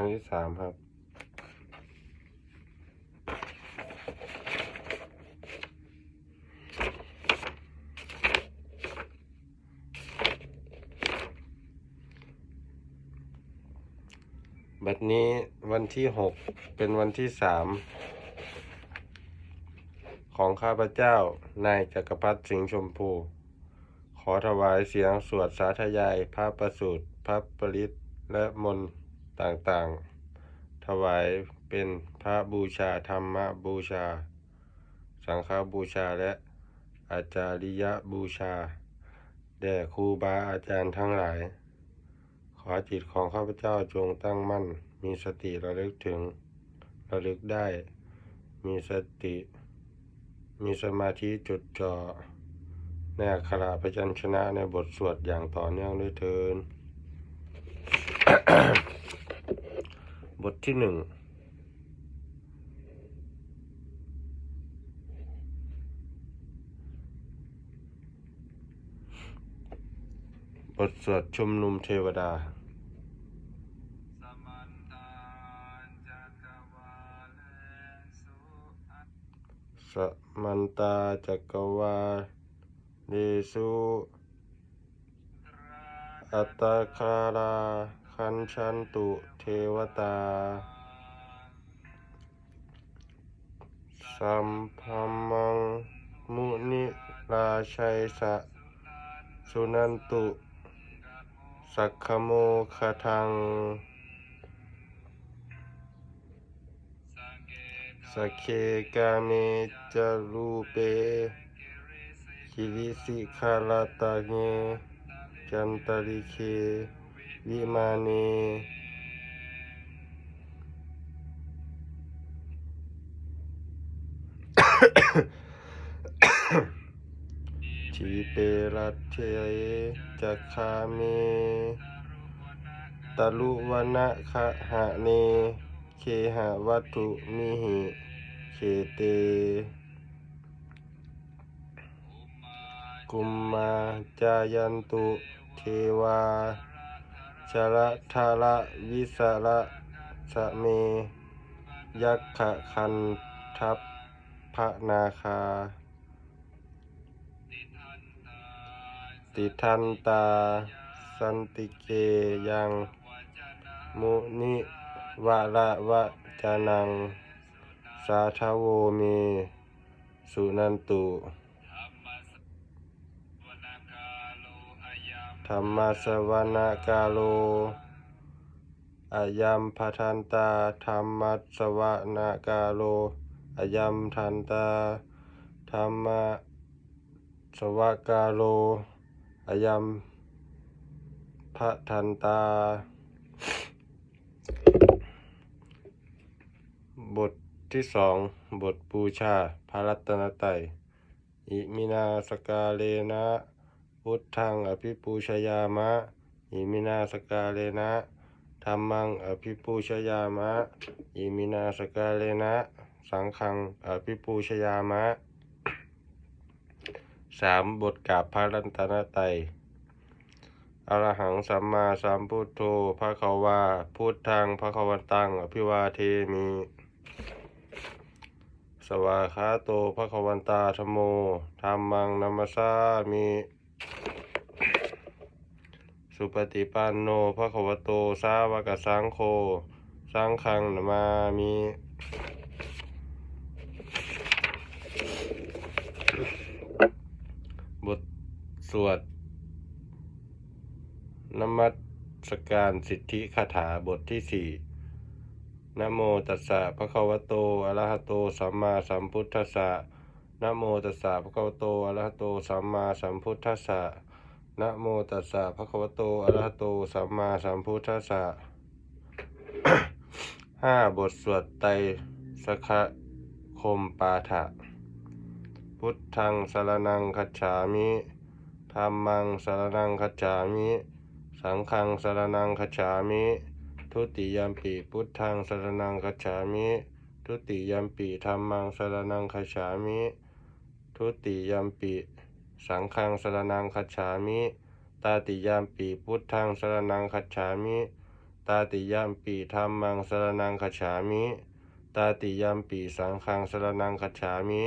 รั้งที่สามครับ บัดนี้วันที่หกเป็นวันที่สามของข้าพเจ้านายจักรพรรดิสิงห์ชมพู ขอถวายเสียงสวดสาธยายพระประสูตรพระปริตและมน ต่างๆ ถวายเป็นพระบูชาธรรมบูชา สังฆบูชาและอาจาริยบูชา แด่ครูบาอาจารย์ทั้งหลาย ขอจิตของข้าพเจ้าจงตั้งมั่น มีสติระลึกถึง ระลึกได้ มีสติ มีสมาธิจดจ่อในอักขระพยัญชนะในบทสวดอย่างต่อเนื่องด้วยเทิน บทที่หนึ่งบทสวดชุมนุมเทวดาสมันตาจักวาเลสุอัตสมันตาจักรวาเลสุตราอัตคารา คันชันตุเทวตา สัมพัมมัง มุนิราชัยสะ สุนันตุ สักขโมคทังสังเกเคกาเมจารูเปคิริสิคาลาตาเงจันตริเค วิมาเนทีเปรัตเทจักคาเมตลุวนะคะหะเน เคหะวัตถุมิหิเคเต กุมมาจายันตุเทวา ชระทาระวิสระสะเม ยักขะคันทัพพระนาคา ติทันตา สันติเกยัง มุนิวะระวะจานัง สาทโวเม สุนันตุ ธรรมสวัสวนากาโลอายัมพทันตาธรรมสวนกาโลอายัมทันตาธรรมสวกาโลอายัมพัทันตา บทที่สองบทบูชาพระรัตนตรัยอิมินาสกาเลนะ พุทธังอภิปูชยามะอิมินาสกาเลนะธรรมังอภิปูชยามะอิมินาสกาเลนะ สังฆังอภิปูชยามะสามบทกาบพระรัตนตรัยอรหังสัมมาสัมพุทโธพระเขาวาพุทธังพระขวันตังอภิวาเทมิสวาคาโตพระขวันตาธโมธรรมังนัมสสามิ สุปฏิปันโนพระขวโต สาวกสังโฆสังฆังนมามิบทสวดนมัสการสิทธิคาถาบทที่สี่นะโมตัสสะภะคะวะโต อะระหะโต สัมมาสัมพุทธัสสะ นะโมตัสสะภะคะวะโตอะระหะโตสัมมาสัมพุทธัสสะนะโมตัสสะภะคะวะโตอะระหะโตสัมมาสัมพุทธัสสะห้าบทสวดไตรสคะคมปาฐะพุทธังสรนังคัจฉามิธรรมังสรนังคัจฉามิ สังฆังสรนังคัจฉามิ ทุติยมปีพุทธังสรนังคัจฉามิ ทุติยมปีธรรมังสรนังคัจฉามิ ทุติยามปีสังฆังสรนังคัจฉามิ ตาติยามปีพุทธังสรนังคัจฉามิ ตาติยามปีธัมมังสรนังคัจฉามิ ตาติยามปีสังฆังสรนังคัจฉามิ